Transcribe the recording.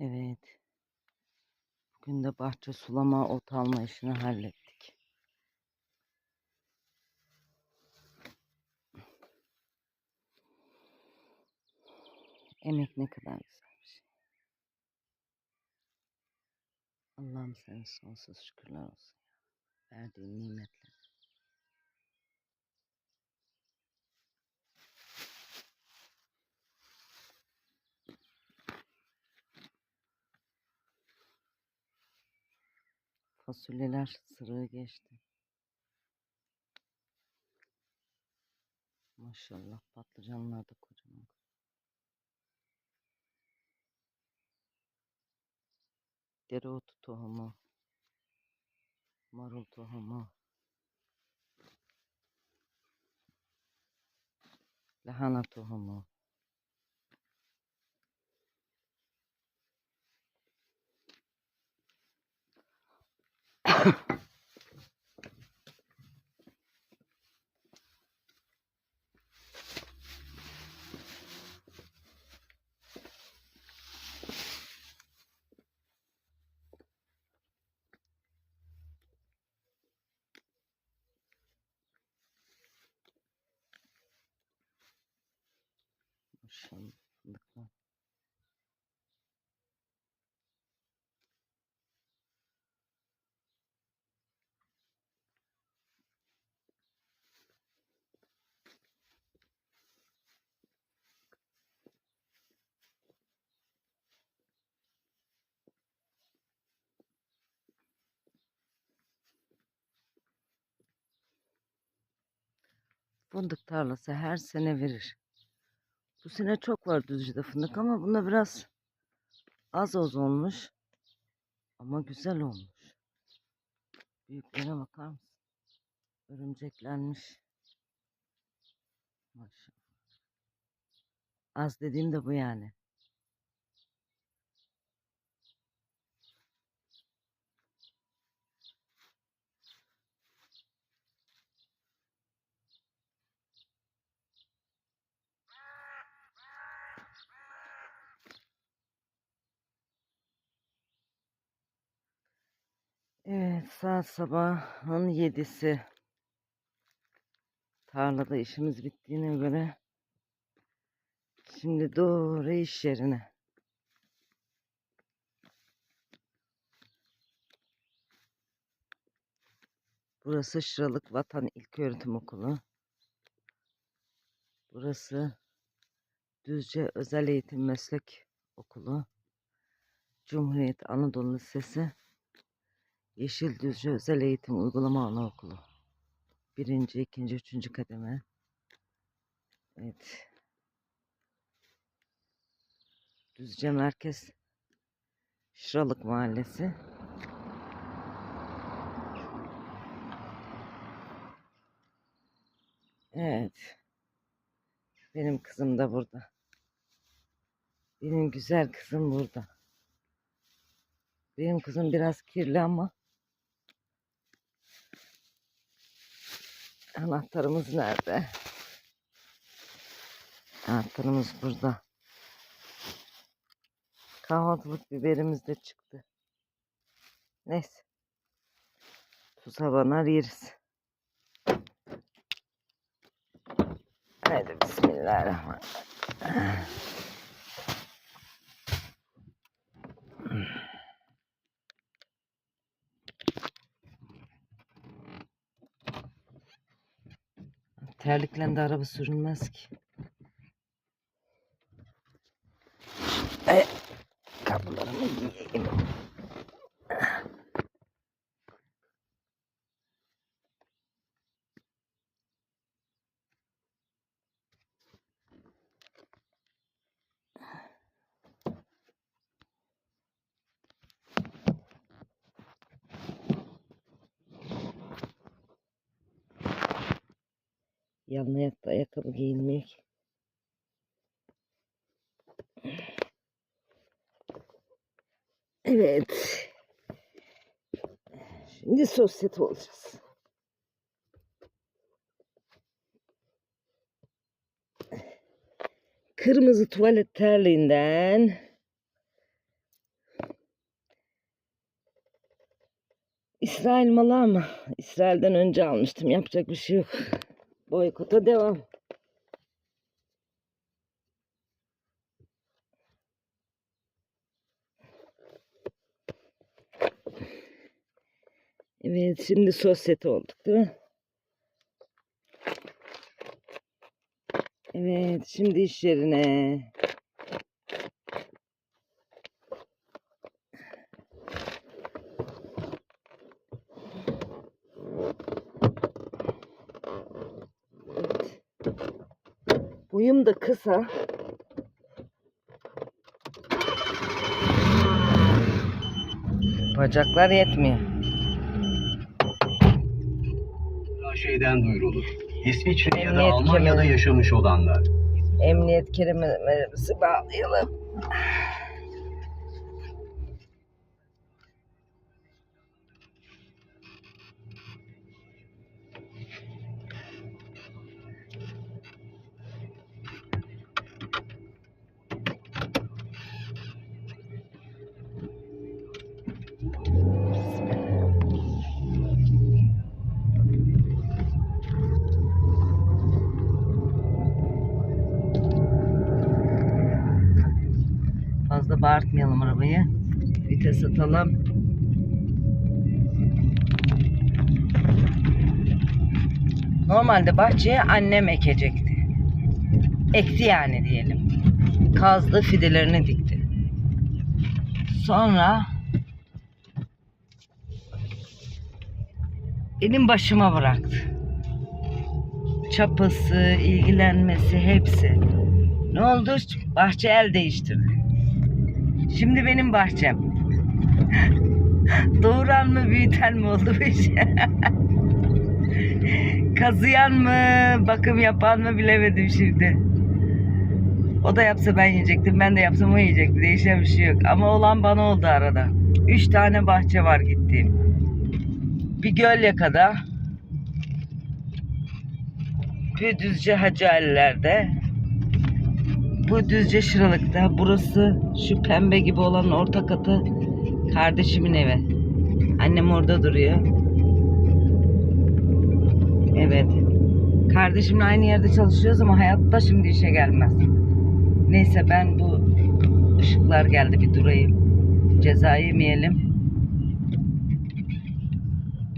Evet. Bugün de bahçe sulama, ot alma işini hallettik. Emek ne kadar güzel bir şey. Allah'ım sana sonsuz şükürler olsun. Verdiğin nimetler. Fasulyeler sırığı geçti. Maşallah patlıcanlar da kocaman. Dereotu tohumu. Marul tohumu. Lahana tohumu. Maşallah. Fındık tarlası her sene verir. Bu sene çok var Düzce'de fındık ama bunda biraz az az olmuş. Ama güzel olmuş. Büyüklüğüne bakar mısın? Örümceklenmiş. Maşallah. Az dediğim de bu yani. Evet saat sabahın yedisi. Tarlada işimiz bittiğine göre şimdi doğru iş yerine. Burası Şıralık Vatan İlköğretim Okulu. Burası Düzce Özel Eğitim Meslek Okulu. Cumhuriyet Anadolu Lisesi. Yeşil Düzce Özel Eğitim Uygulama Anaokulu. Birinci, ikinci, üçüncü kademe. Evet. Düzce Merkez Şıralık Mahallesi. Evet. Benim kızım da burada. Benim güzel kızım burada. Benim kızım biraz kirli ama anahtarımız nerede? Anahtarımız burada. Kahvaltılık biberimiz de çıktı. Neyse. Tuz havanar yeriz. Haydi bismillahirrahmanirrahim. Terlikle de araba sürülmez ki. E, kapılarımı giyeyim. Yanına ayakta ayakkabı giyinmek. Evet. Şimdi sosyete olacağız. Kırmızı tuvalet terliğinden İsrail malı ama İsrail'den önce almıştım. Yapacak bir şey yok. Boykota devam. Evet şimdi sosyete olduk değil mi? Evet şimdi iş yerine. Boyum da kısa. Bacaklar yetmiyor. şeyden duyurulur. İsviçre ya da Emniyet Almanya'da kemeri. yaşamış olanlar. Emniyet kemerimizi bağlayalım. Bağırtmayalım arabayı. Vites atalım. Normalde bahçeye annem ekecekti. Ekti yani diyelim. Kazdı fidelerini dikti. Sonra benim başıma bıraktı. Çapası, ilgilenmesi hepsi. Ne oldu? Bahçe el değiştirdi. Şimdi benim bahçem. Doğuran mı büyüten mi oldu bu iş? Kazıyan mı, bakım yapan mı bilemedim şimdi. O da yapsa ben yiyecektim, ben de yapsam o yiyecekti. Değişen bir şey yok. Ama olan bana oldu arada. Üç tane bahçe var gittiğim. Bir Gölyaka'da, bir Düzce Hacıaliler'de, bu Düzce Şıralık'ta. Burası şu pembe gibi olan orta katı kardeşimin evi. Annem orada duruyor. Evet. Kardeşimle aynı yerde çalışıyoruz ama hayatta şimdi işe gelmez. Neyse ben bu ışıklar geldi bir durayım. Ceza yemeyelim.